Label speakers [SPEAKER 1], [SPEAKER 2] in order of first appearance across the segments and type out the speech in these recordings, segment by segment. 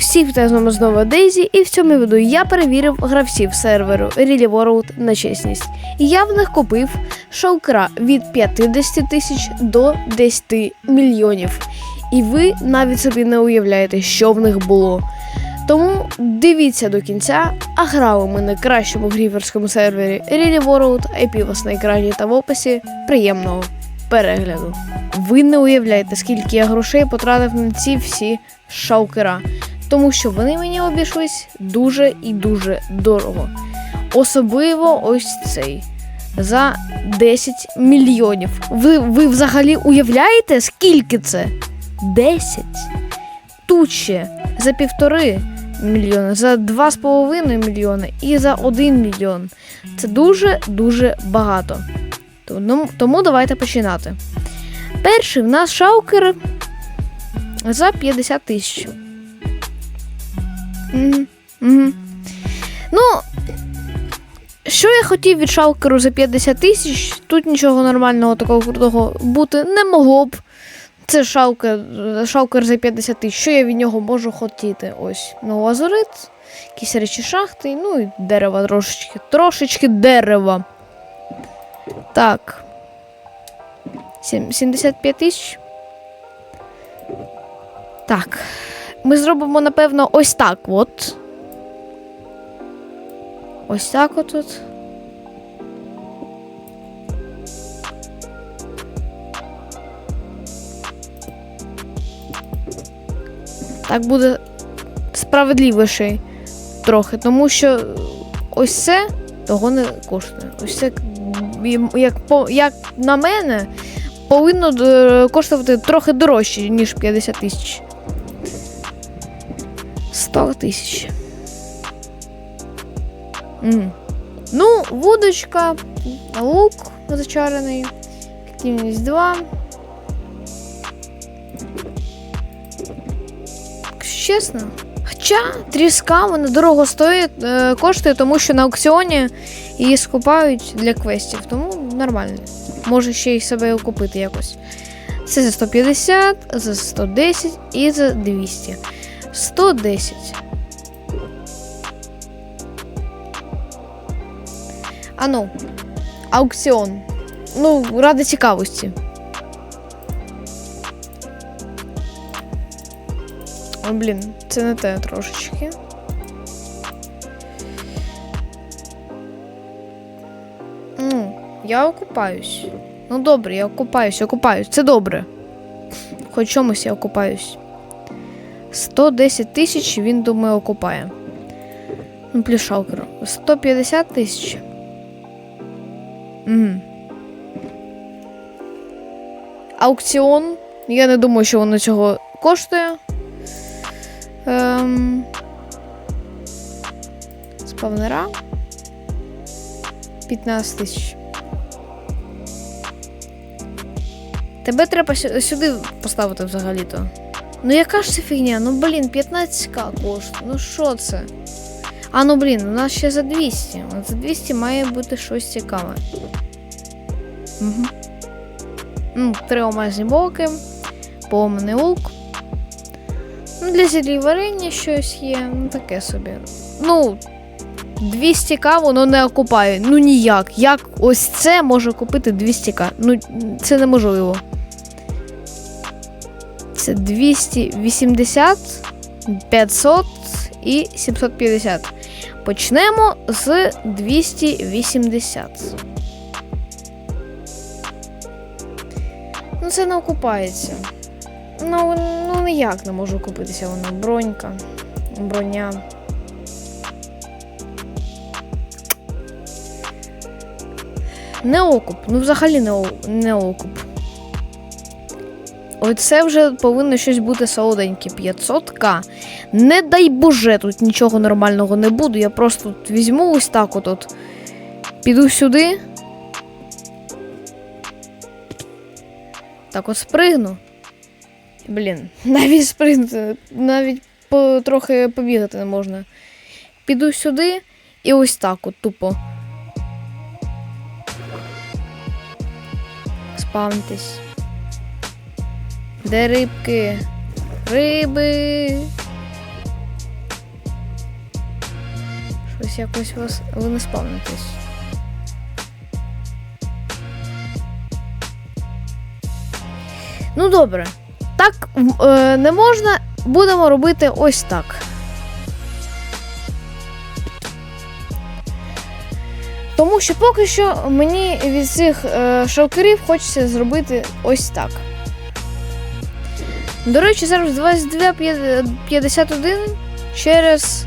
[SPEAKER 1] всіх вітаю з нами знову Дейзі, і в цьому відео я перевірив гравців серверу Really World на чесність. І я в них купив шоукера від 50 тисяч до 10 мільйонів. І ви навіть собі не уявляєте, що в них було. Тому дивіться до кінця, а грали ми на кращому гріверському сервері Really World, IP вас на екрані та в описі. Приємного перегляду. Ви не уявляєте, скільки я грошей потратив на ці всі шаукера, тому що вони мені обійшлись дуже і дуже дорого. Особливо ось цей за 10 мільйонів. Ви, ви взагалі уявляєте, скільки це? 10. Тут ще за півтори мільйони, за 2,5 мільйони і за 1 мільйон. Це дуже-дуже багато. Тому, тому давайте починати. Перший в нас шаукер за 50 тисяч. Угу, угу. Ну, що я хотів від шалкеру за 50 тисяч, тут нічого нормального такого крутого бути не могло б. Це шалкер, шалкер за 50 тисяч. Що я від нього можу хотіти? Ось. Ну, лазурит, якісь речі шахти, ну і дерева трошечки. Трошечки дерева. Так. 75 тисяч. Так. Ми зробимо, напевно, ось так от. Ось так от. Так буде справедливіше трохи, тому що ось це того не коштує. Ось це, як, як на мене, повинно е, коштувати трохи дорожче, ніж 50 тисяч. 100 тисяч. Ну, вудочка, лук зачарений, активність 2. Якщо Чесно. Хоча тріска вона дорого стоїть, коштує, тому що на аукціоні її скупають для квестів, тому нормально. Може ще й себе купити якось. Це за 150, за 110 і за 200. 110. А ну, аукціон. Ну, ради цікавості. О, блін, це не те трошечки. Ну, я окупаюсь. Ну добре, я окупаюсь, окупаюсь. Це добре. Хоч чомусь я окупаюсь. 110 тисяч він, думаю, окупає. Ну, плюс шалкер. 150 тисяч. Угу. Аукціон. Я не думаю, що воно цього коштує. Ем... Спавнера. 15 тисяч. Тебе треба сюди поставити взагалі-то. Ну яка ж це фігня? Ну блін, 15к коштує. Ну що це? А ну блін, у нас ще за 200. От за 200 має бути щось цікаве. Угу. Ну, три омазні боки, поломаний лук. Ну, для зілі варення щось є, ну таке собі. Ну, 200к воно не окупає. Ну ніяк. Як ось це може купити 200к? Ну, це неможливо. Це 280, 500 і 750. Почнемо з 280. Ну, це не окупається. Ну, ну ніяк не можу купитися воно. Бронька. Броня. Не окуп. Ну, взагалі не, не окуп. Оце вже повинно щось бути солоденьке. 500к. Не дай Боже, тут нічого нормального не буду. Я просто тут візьму ось так от. от. Піду сюди. Так от спригну. Блін, навіть спригнути, навіть по, трохи побігати не можна. Піду сюди і ось так от тупо. Спавнитись. Де рибки? Риби. Щось якось вас ви не спавнитесь. Ну добре. Так е, не можна. Будемо робити ось так. Тому що поки що мені від цих е, шалкерів хочеться зробити ось так. До речі, зараз 22.51 через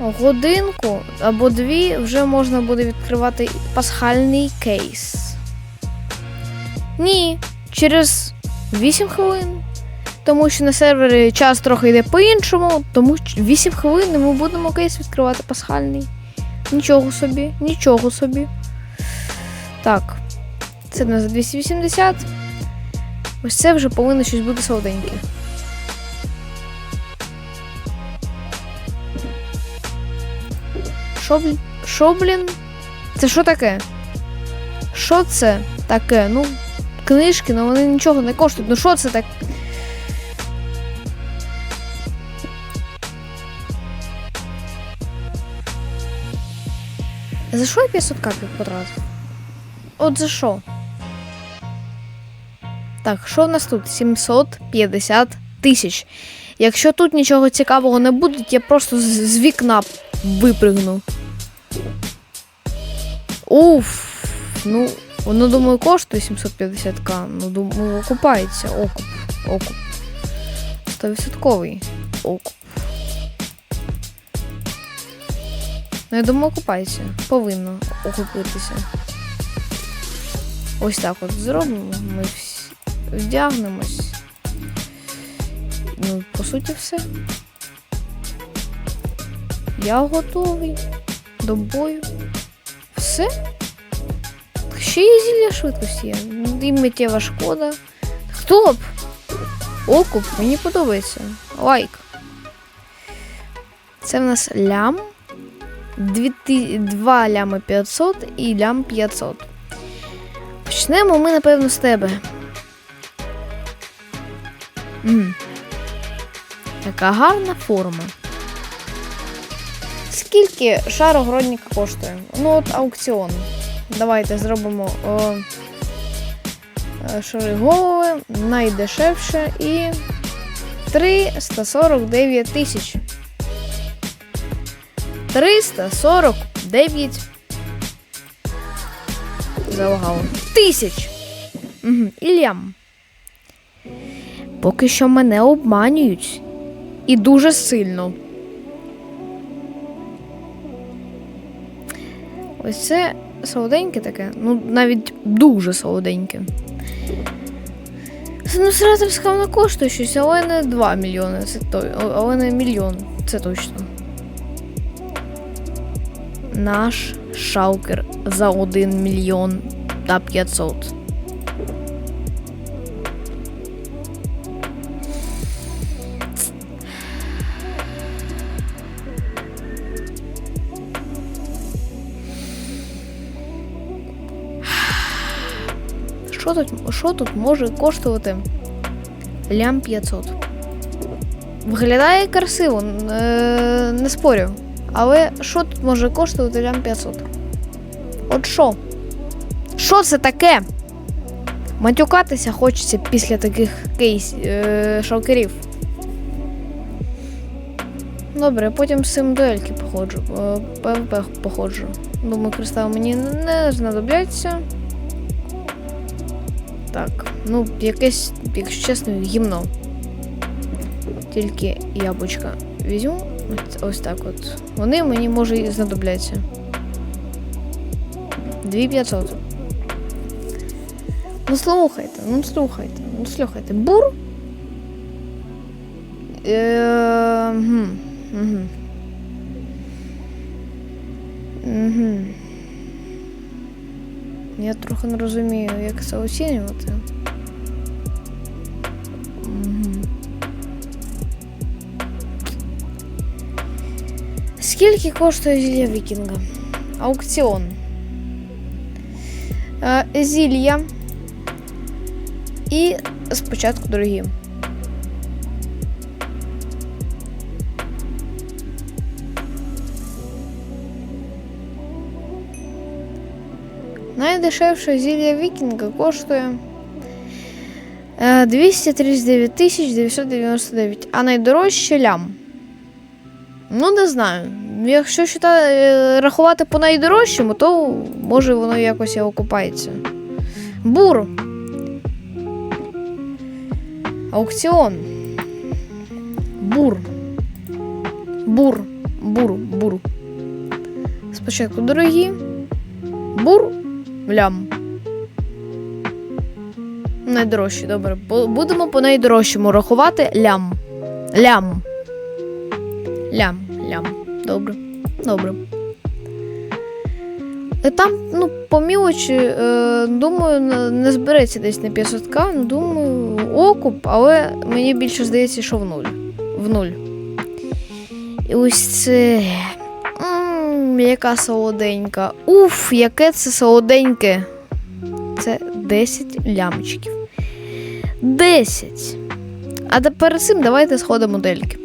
[SPEAKER 1] годинку або дві вже можна буде відкривати пасхальний кейс. Ні, через 8 хвилин. Тому що на сервері час трохи йде по-іншому, тому що 8 хвилин і ми будемо кейс відкривати пасхальний. Нічого собі, нічого собі. Так, це в нас за 280. Ось це вже повинно щось бути солоденьке. Що, блін? Це що таке? Що це таке? Ну, книжки, ну вони нічого не коштують. Ну що це так? За що я 500 капів потратив? От за що? Так, що в нас тут? 750 тисяч. Якщо тут нічого цікавого не буде, я просто з, з вікна випригну. Уф. Ну, воно, думаю, коштує 750к. Ну, думаю, окупається. Окуп. Окуп. 100% окуп. Ну, я думаю, окупається. Повинно окупитися. Ось так от зробимо. Ми всі вдягнемось. Ну, по суті, все. Я готовий до бою. Все. Ще є зілля швидкості. І миттєва шкода. Хто б? Окуп, мені подобається. Лайк. Це в нас лям. 2 лями 500 і лям 500. Почнемо ми, напевно, з тебе. М. Така гарна форма. Скільки шар огородника коштує? Ну, от аукціон. Давайте зробимо о, е, шари голови, найдешевше і 349 тисяч. 349 залагало. Тисяч. Угу. Іллям. Поки що мене обманюють. І дуже сильно. Ось це солоденьке таке. Ну, навіть дуже солоденьке. Синусраторська вона коштує щось, але не 2 мільйони. Це то, але не мільйон. Це точно. Наш шалкер за 1 мільйон та 500. Тут, що тут може коштувати лям 500? Виглядає красиво, е, не спорю. Але що тут може коштувати лям 500? От що? Що це таке? Матюкатися хочеться після таких кейс е, шалкерів. Добре, потім з цим дуельки походжу. е, ПВП походжу. Думаю, кристал мені не знадобляться. Так, ну, якесь, якщо чесно, гімно. Тільки яблучка візьму. Ось- Ось так от. Вони мені може і знадобляться. 2500. Ну слухайте, ну слухайте, ну слухайте. Бур. Е, гм, мгм. Мгм. Я трохи не розумію, як це оцінювати. Мгм. Скільки коштує зілля вікінга? Аукціон. Е, зілля. І спочатку дорогі. найдешевше зілля вікінга коштує е, 239 тисяч 999, а найдорожче лям. Ну, не знаю. Якщо счита- е, рахувати по найдорожчому, то може воно якось і окупається. Бур. Аукціон. Бур. Бур. Бур. Бур. Спочатку дорогі. Бур. Лям. Найдорожчі, добре. Будемо по найдорожчому рахувати лям. Лям. Лям. Лям. Добре. Добре. Е, Там, ну, по мілочі, е, думаю, не збереться десь на 500к, ну, думаю, окуп, але мені більше здається, що в нуль. В нуль. І ось це. Яка солоденька. Уф, яке це солоденьке. Це 10 лямчиків. 10. А перед цим давайте сходимо модельки.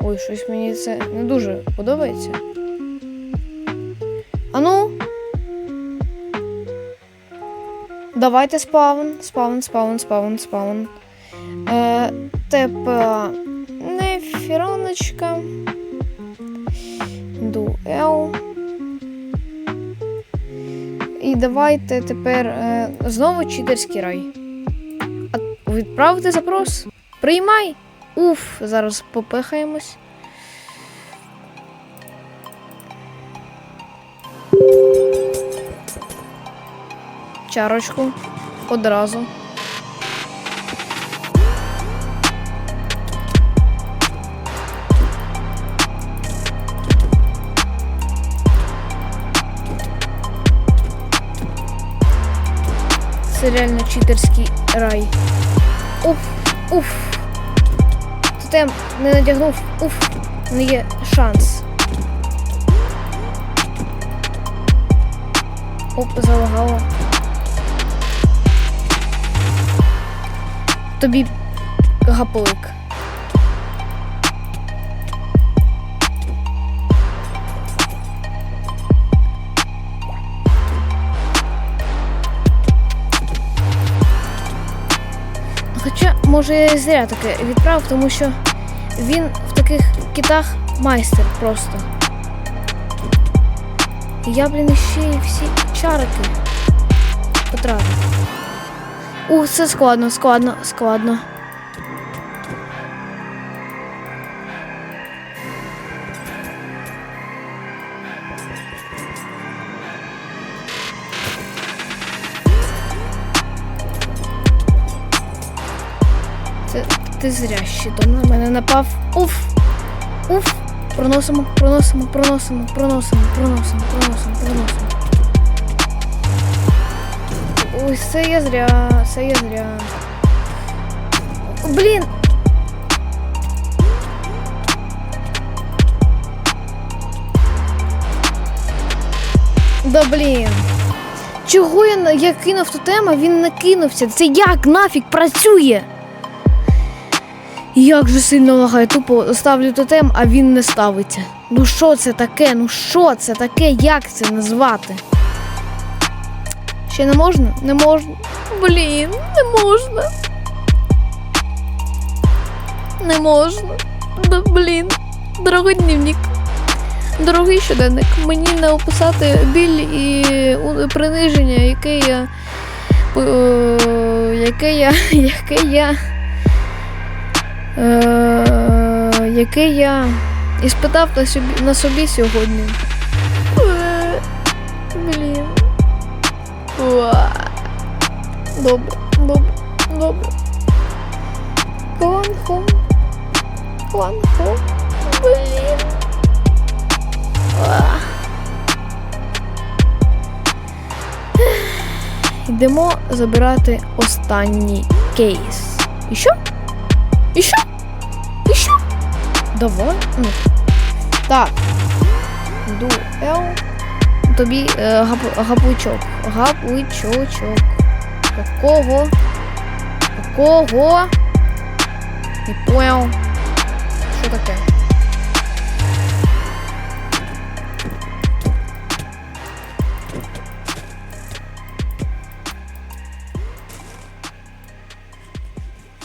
[SPEAKER 1] Ой, щось мені це не дуже подобається. Ану. Давайте спавн, спавн, спавн, спавн, спавн. Е, тепер нефіроночка. Дуел. І давайте тепер е, знову читерський рай. А відправити запрос. Приймай. Уф, зараз попихаємось. Чарочку. Одразу. Це реально читерський рай. Уф, уф. Тотем не надягнув. Уф, не є шанс. Оп, залагало. Тобі гаплик. Може, я зря таке відправив, тому що він в таких китах майстер просто. Я, блін, ще й всі чарики потратив. Ух, це складно, складно, складно. Це ти зря щитом на мене напав. Уф! Уф! Проносимо, проносимо, проносимо, проносимо, проносимо, проносимо, проносимо. Ой, це я зря, це я зря. Блін! Да блін. Чого я, я кинув ту тему, він не кинувся. Це як нафіг працює? Як же сильно лагає, тупо ставлю тотем, а він не ставиться. Ну що це таке? Ну що це таке? Як це назвати? Ще не можна? Не можна. Блін, не можна. Не можна. Да блін. Дорогий дневник. Дорогий щоденник. Мені не описати біль і приниження, яке я. е, Яке я. Яке я. Е, яке я іспитав на собі, на собі сьогодні. Е, Блін. Добре, добре, добре. Кванхо. Кванхо. Блін. Йдемо забирати останній кейс. І що? Еще? Еще? Давай. Ну. Так. Дуэл. Тобі е, э, гап, гапличок. Гапличочок. Такого. Такого. Не понял. Що таке?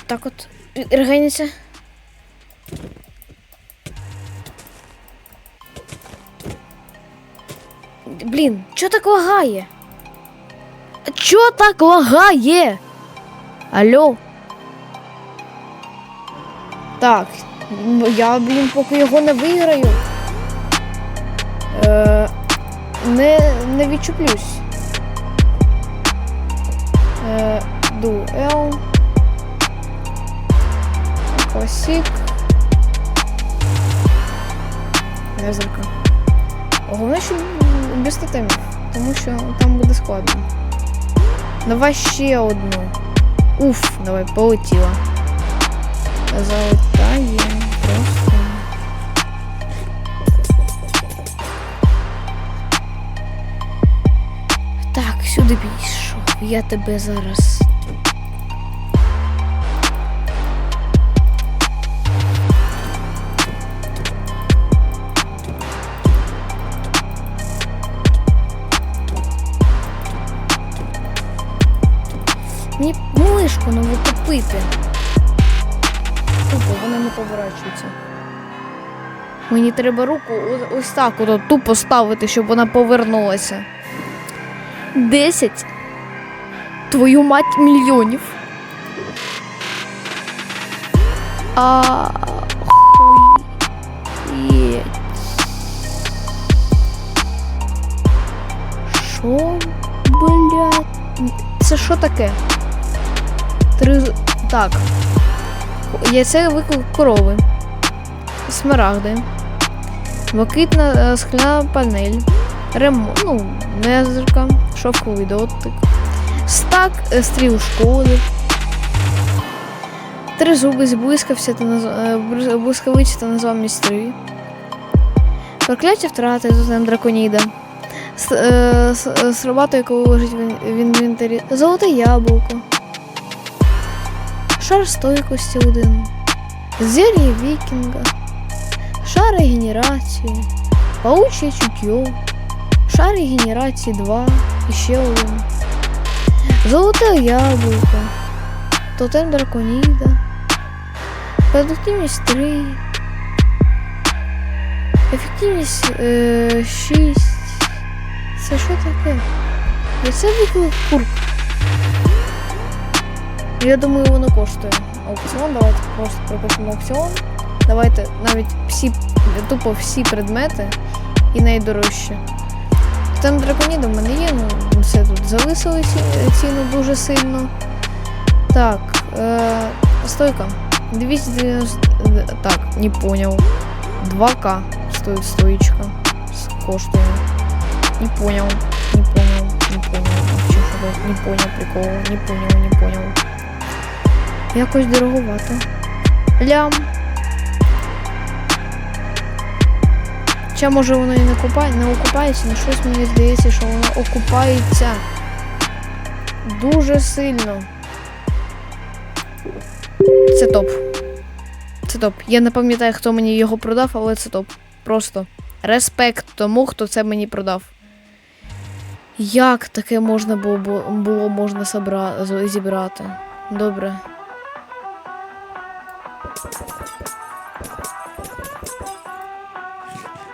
[SPEAKER 1] Так от. Регеніться. Блін, чо так лагає? Чо так лагає? Алло? Так, я, блін, поки його не виграю. Е, не, не відчуплюсь. Е, дуел. Класік. Незерка. Головне, щоб без тотемів, тому що там буде складно. Давай ще одну. Уф, давай, полетіла. Залетає просто. Так, сюди пішов. Я тебе зараз. Купити. Тупо, вона не поворачується. Мені треба руку ось так от тупо ставити, щоб вона повернулася. Десять. Твою мать мільйонів. А хуєть. Що, блядь? Це що таке? Три. Так. Яйце виклик корови. Смарагди. Блакитна е, скляна панель. Ремо, ну, незерка, шовковий дотик. Стак е, стріл шкоди. Три зуби з та наз... е, блискавиці та незламність три. Прокляття втрати з драконіда. С, с, срабату, яку лежить в інвентарі. Золоте яблуко. Шар стойкості один. Зелье вікінга. Шари генерації. Пауче чутьо. Шари генерації 2. І ще один. Золоте яблуко. Тотем драконіда. Продуктивність 3. Ефективність е, 6. Це що таке? Це виклик курк. Я думаю, воно коштує. Аукціон, давайте просто пропишемо аукціон. Давайте навіть всі, тупо всі предмети і найдорожче. Там драконіда в мене є, ну це тут зависили ці- ціну дуже сильно. Так, е, стойка. 290. Так, не понял. 2К стоит стоечка. С- Коштує. Не понял, не понял, не понял. Не понял приколу, не понял, не понял. Якось дороговато. Лям. Чи може воно і не купає, не окупається, але щось мені здається, що воно окупається дуже сильно. Це топ. Це топ. Я не пам'ятаю, хто мені його продав, але це топ. Просто респект тому, хто це мені продав. Як таке можна було, було можна зібрати? Добре.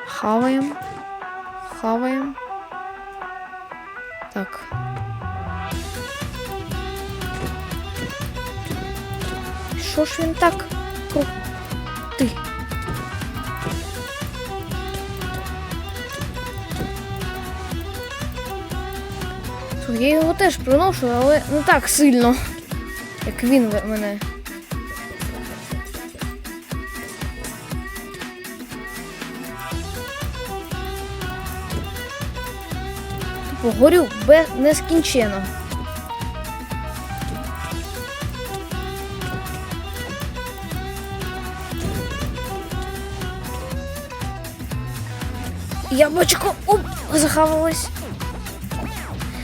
[SPEAKER 1] Хаваємо. Хаваємо. Так. Що ж він так? Ти. Я його теж приношу, але не так сильно, як він мене. Горю без нескінченно. Яблочко оп, захавалось.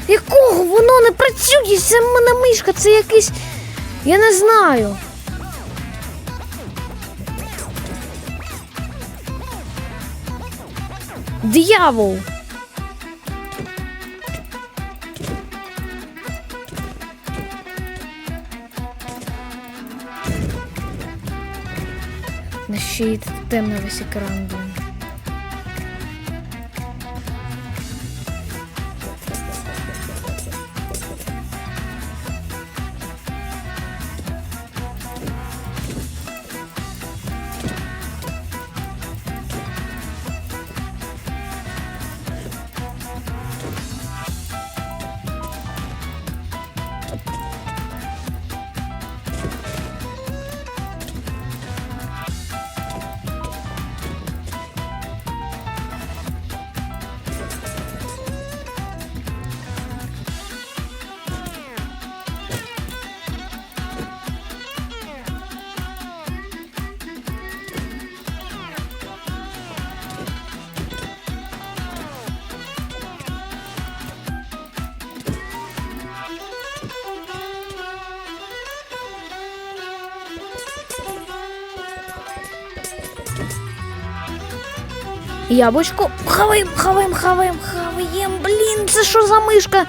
[SPEAKER 1] Якого воно не працює? Це мене мишка, це якийсь. Я не знаю. Диявол! Ще й темно весь екран. блін. Яблучко. Хаваєм, хаваєм, хаваєм, хаваєм. Блін, це що за мишка?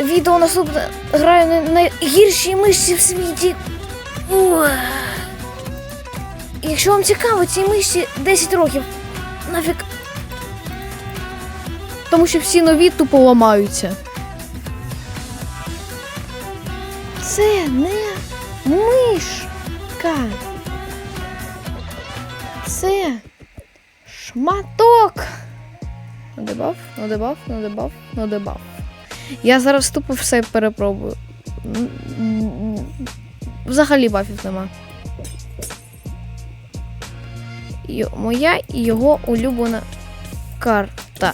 [SPEAKER 1] Відео наступне граю на найгіршій мишці в світі. Ух. Якщо вам цікаво, цій мишці 10 років. Нафіг. Тому що всі нові тупо ламаються. Це не мишка. Це шматок. Надебав, надебав, надебав, надебав. Я зараз тупо все перепробую. Взагалі бафів нема. Моя і його улюблена карта.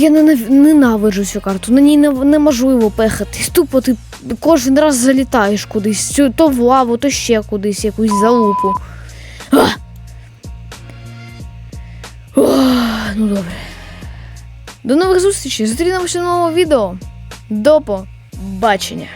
[SPEAKER 1] Я ненавиджу цю карту. На ній не- неможливо пехатись. Тупо ти кожен раз залітаєш кудись. То в лаву, то ще кудись, якусь залупу. А! О, ну добре. До нових зустрічей. Зустрінемося в новому відео. До побачення.